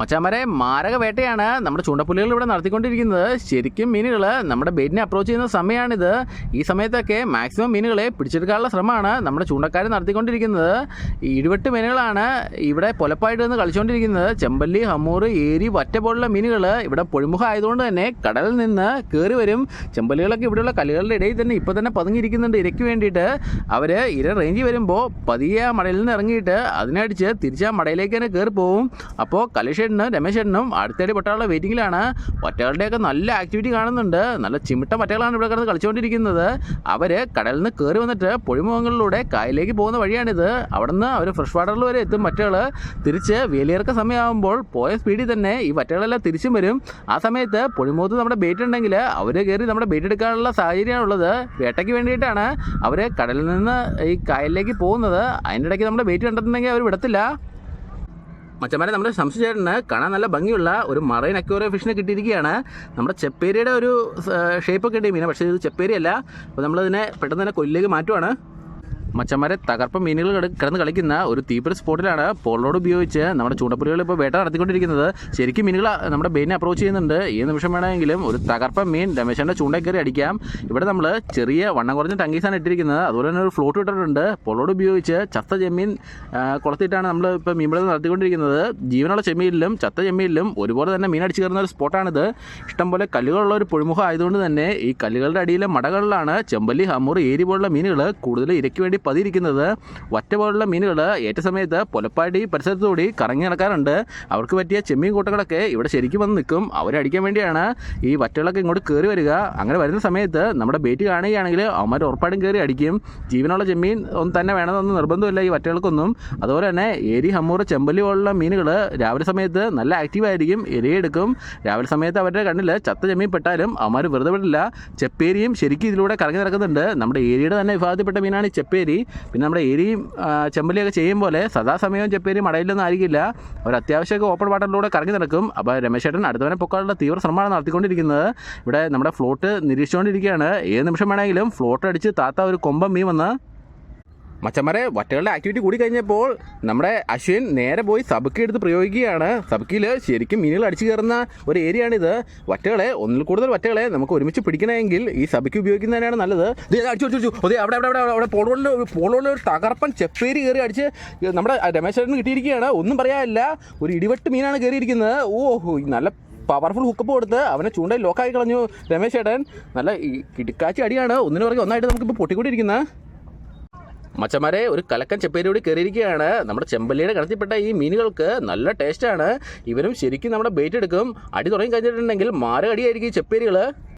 മച്ചാമരെ മാരക വേട്ടയാണ് നമ്മുടെ ചൂണ്ടപ്പുലികൾ ഇവിടെ നടത്തിക്കൊണ്ടിരിക്കുന്നത്. ശരിക്കും മീനുകൾ നമ്മുടെ ബേറ്റിനെ അപ്രോച്ച് ചെയ്യുന്ന സമയമാണിത്. ഈ സമയത്തൊക്കെ മാക്സിമം മീനുകളെ പിടിച്ചെടുക്കാനുള്ള ശ്രമമാണ് നമ്മുടെ ചൂണ്ടക്കാർ നടത്തിക്കൊണ്ടിരിക്കുന്നത്. ഇടിവെട്ട് മീനുകളാണ് ഇവിടെ പൊലപ്പായിട്ട് നിന്ന് കളിച്ചുകൊണ്ടിരിക്കുന്നത് ചെമ്പല്ലി ഹമ്മൂർ ഏരി വറ്റ പോലുള്ള മീനുകൾ ഇവിടെ പൊഴിമുഖം ആയതുകൊണ്ട് തന്നെ കടലിൽ നിന്ന് കയറി വരും. ചെമ്പല്ലികളൊക്കെ ഇവിടെയുള്ള കല്ലുകളുടെ ഇടയിൽ തന്നെ ഇപ്പോൾ തന്നെ പതുങ്ങിയിരിക്കുന്നുണ്ട് ഇരയ്ക്ക് വേണ്ടിയിട്ട്. അവർ ഇര റേഞ്ചിൽ വരുമ്പോൾ പതിയെ മടയിൽ നിന്ന് ഇറങ്ങിയിട്ട് അതിനടിച്ച് തിരിച്ച് ആ മടയിലേക്ക് തന്നെ കയറി പോകും അപ്പോൾ കലേഷേട്ടനും രമേശേട്ടനും അടുത്തടി പൊട്ടാനുള്ള വെയിറ്റിങ്ങിലാണ് ഒറ്റകളുടെയൊക്കെ നല്ല ആക്ടിവിറ്റി കാണുന്നുണ്ട്. നല്ല ചിമിട്ട പറ്റകളാണ് ഇവിടെ കിടന്ന് കളിച്ചുകൊണ്ടിരിക്കുന്നത്. അവർ കടലിൽ നിന്ന് കയറി വന്നിട്ട് പൊഴിമുഖങ്ങളിലൂടെ കായലിലേക്ക് പോകുന്ന വഴിയാണിത്. അവിടെ നിന്ന് അവർ ഫ്രഷ് വാട്ടറിൽ വരെ എത്തും മറ്റകൾ തിരിച്ച് വേലിയിറക്ക സമയമാകുമ്പോൾ പോയ സ്പീഡിൽ തന്നെ ഈ വറ്റകളെല്ലാം തിരിച്ചും വരും. ആ സമയത്ത് പൊഴിമുഖത്ത് നമ്മുടെ ബേറ്റ് ഉണ്ടെങ്കിൽ അവർ കയറി നമ്മുടെ ബേറ്റ് എടുക്കാനുള്ള സാഹചര്യമാണ് ഉള്ളത്. വേട്ടയ്ക്ക് വേണ്ടിയിട്ടാണ് അവർ കടലിൽ നിന്ന് ഈ കായലിലേക്ക് പോകുന്നത്. അതിന്റെ ഇടയ്ക്ക് നമ്മുടെ ബേറ്റ് കണ്ടിട്ടുണ്ടെങ്കിൽ അവർ വിടത്തില്ല. മച്ചന്മാരെ നമ്മുടെ സംശയിച്ചേട്ടന് കാണാൻ നല്ല ഭംഗിയുള്ള ഒരു മറൈൻ അക്വേറിയം ഫിഷിനെ കിട്ടിയിരിക്കുകയാണ്. നമ്മുടെ ചെപ്പേരിയുടെ ഒരു ഷേപ്പൊക്കെ ഉണ്ട് മീനെ. പക്ഷേ ഇത് ചെപ്പേരിയല്ല. അപ്പോൾ നമ്മളിതിനെ പെട്ടെന്ന് തന്നെ കൊല്ലിലേക്ക് മാറ്റുവാണ്. മച്ചന്മാരെ തകർപ്പ മീനുകൾ കിട- കിടന്ന് കളിക്കുന്ന ഒരു തീപ്പൊരി സ്പോട്ടിലാണ് പോളോട് ഉപയോഗിച്ച് നമ്മുടെ ചൂണ്ടപ്പുലികൾ ഇപ്പോൾ വേട്ട നടത്തിക്കൊണ്ടിരിക്കുന്നത്. ശരിക്കും മീനുകൾ നമ്മുടെ ബെയിനെ അപ്രോച്ച് ചെയ്യുന്നുണ്ട്. ഈ നിമിഷം വേണമെങ്കിലും ഒരു തകർപ്പ മീൻ രമേശന്റെ ചൂണ്ടയിൽ കയറി അടിക്കാം. ഇവിടെ നമ്മൾ ചെറിയ വണ്ണം കുറഞ്ഞ ടങ്കീസാണ് ഇട്ടിരിക്കുന്നത്. അതുപോലെ തന്നെ ഒരു ഫ്ലോട്ട് ഇട്ടിട്ടുണ്ട്. പോളോട് ഉപയോഗിച്ച് ചത്ത ചെമ്മീൻ കുളത്തിട്ടാണ് നമ്മൾ ഇപ്പോൾ മീൻപിടുത്തം നടത്തിക്കൊണ്ടിരിക്കുന്നത്. ജീവനുള്ള ചെമ്മീനിലും ചത്ത ചെമ്മീനിലും ഒരുപോലെ തന്നെ മീൻ അടിച്ചു കയറുന്ന ഒരു സ്പോട്ടാണിത്. ഇഷ്ടംപോലെ കല്ലുകളുള്ള ഒരു പൊഴിമുഖം ആയതുകൊണ്ട് തന്നെ ഈ കല്ലുകളുടെ അടിയിലെ മടകളിലാണ് ചെമ്പല്ലി ഹമ്മൂർ ഏരി പോലുള്ള മീനുകൾ കൂടുതൽ ഇരയ്ക്ക് വേണ്ടി പതിയിരിക്കുന്നത് ഒറ്റ പോലുള്ള മീനുകൾ ഏറ്റ സമയത്ത് പൊലപ്പാടി പരിസരത്തുകൂടി കറങ്ങി നടക്കാറുണ്ട്. അവർക്ക് പറ്റിയ ചെമ്മീൻ കൂട്ടങ്ങളൊക്കെ ഇവിടെ ശരിക്കും വന്ന് നിൽക്കും. അവരടിക്കാൻ വേണ്ടിയാണ് ഈ വറ്റകളൊക്കെ ഇങ്ങോട്ട് കയറി വരിക. അങ്ങനെ വരുന്ന സമയത്ത് നമ്മുടെ ബേറ്റ് കാണുകയാണെങ്കിൽ അവന്മാർ ഉറപ്പായിട്ടും കയറി അടിക്കും. ജീവനുള്ള ചെമ്മീൻ ഒന്നും തന്നെ വേണമെന്നൊന്നും നിർബന്ധമില്ല ഈ വറ്റകൾക്കൊന്നും. അതുപോലെ തന്നെ ഏരി ഹമ്മൂറ് ചെമ്പല്ലി പോലുള്ള മീനുകൾ രാവിലെ സമയത്ത് നല്ല ആക്റ്റീവായിരിക്കും എരിയെടുക്കും രാവിലെ സമയത്ത് അവരുടെ കണ്ണിൽ ചത്ത ചെമ്മീൻ പെട്ടാലും അവന്മാർ വെറുതെ വിടില്ല. ചെപ്പേരിയും ശരിക്കും ഇതിലൂടെ കറങ്ങി നടക്കുന്നുണ്ട്. നമ്മുടെ ഏരിയയുടെ തന്നെ വിഭാഗത്തിൽപ്പെട്ട മീനാണ് ഈ ചെപ്പേരി. പിന്നെ നമ്മുടെ എരിയും ചെമ്പലിയൊക്കെ ചെയ്യും പോലെ സദാസമയവും ചെപ്പേരി മടയിലൊന്നും ആയിരിക്കില്ല. അവർ അത്യാവശ്യമൊക്കെ ഓപ്പൺ വാട്ടറിലൂടെ കറങ്ങി നടക്കും. അപ്പോൾ രമേശേട്ടൻ അടുത്തവനെ പൊക്കാനുള്ള തീവ്ര ശ്രമമാണ് നടത്തിക്കൊണ്ടിരിക്കുന്നത്. ഇവിടെ നമ്മുടെ ഫ്ലോട്ട് നിരീക്ഷിച്ചുകൊണ്ടിരിക്കുകയാണ്. ഏത് നിമിഷം വേണമെങ്കിലും ഫ്ലോട്ട് അടിച്ച് താത്ത ഒരു കൊമ്പം മീൻ വന്ന് മച്ചന്മാരെ വറ്റകളുടെ ആക്ടിവിറ്റി കൂടി കഴിഞ്ഞപ്പോൾ നമ്മുടെ അശ്വിൻ നേരെ പോയി സബക്കി എടുത്ത് പ്രയോഗിക്കുകയാണ്. സബക്കിയിൽ ശരിക്കും മീനുകൾ അടിച്ചു കയറുന്ന ഒരു ഏരിയ ആണിത് വറ്റകളെ ഒന്നിൽ കൂടുതൽ വറ്റകളെ നമുക്ക് ഒരുമിച്ച് പിടിക്കണമെങ്കിൽ ഈ സബക്കി ഉപയോഗിക്കുന്നതിനാണ് നല്ലത്. അടിച്ചു അടിച്ചു അതെ അവിടെ അവിടെ അവിടെ അവിടെ പോളോളിൽ പോളോളിൽ ഒരു തകർപ്പൻ ചെപ്പേരി കയറി അടിച്ച് നമ്മുടെ രമേശേട്ടന് കിട്ടിയിരിക്കുകയാണ്. ഒന്നും പറയാനില്ല. ഒരു ഇടിവെട്ട് മീനാണ് കയറിയിരിക്കുന്നത്. ഓ നല്ല പവർഫുൾ ഹുക്കപ്പ് കൊടുത്ത് അവനെ ചൂണ്ടയിൽ ലോക്കായി കളഞ്ഞു രമേശ് ചേട്ടൻ. നല്ല കിടുക്കാച്ചി അടിയാണ്. ഒന്നിനു പുറകെ ഒന്നായിട്ട് നമുക്കിപ്പോൾ പൊട്ടിക്കൊണ്ടിരിക്കുന്നത് മച്ചന്മാരെ ഒരു കലക്കൻ ചെപ്പേരിയോട് കയറിയിരിക്കുകയാണ്. നമ്മുടെ ചെമ്പല്ലിയുടെ കടത്തിൽപ്പെട്ട ഈ മീനുകൾക്ക് നല്ല ടേസ്റ്റാണ് ഇവരും ശരിക്കും നമ്മുടെ ബേറ്റ് എടുക്കും. അടി തുടങ്ങി കഴിഞ്ഞിട്ടുണ്ടെങ്കിൽ മാറുകടിയായിരിക്കും ഈ ചെപ്പേരികൾ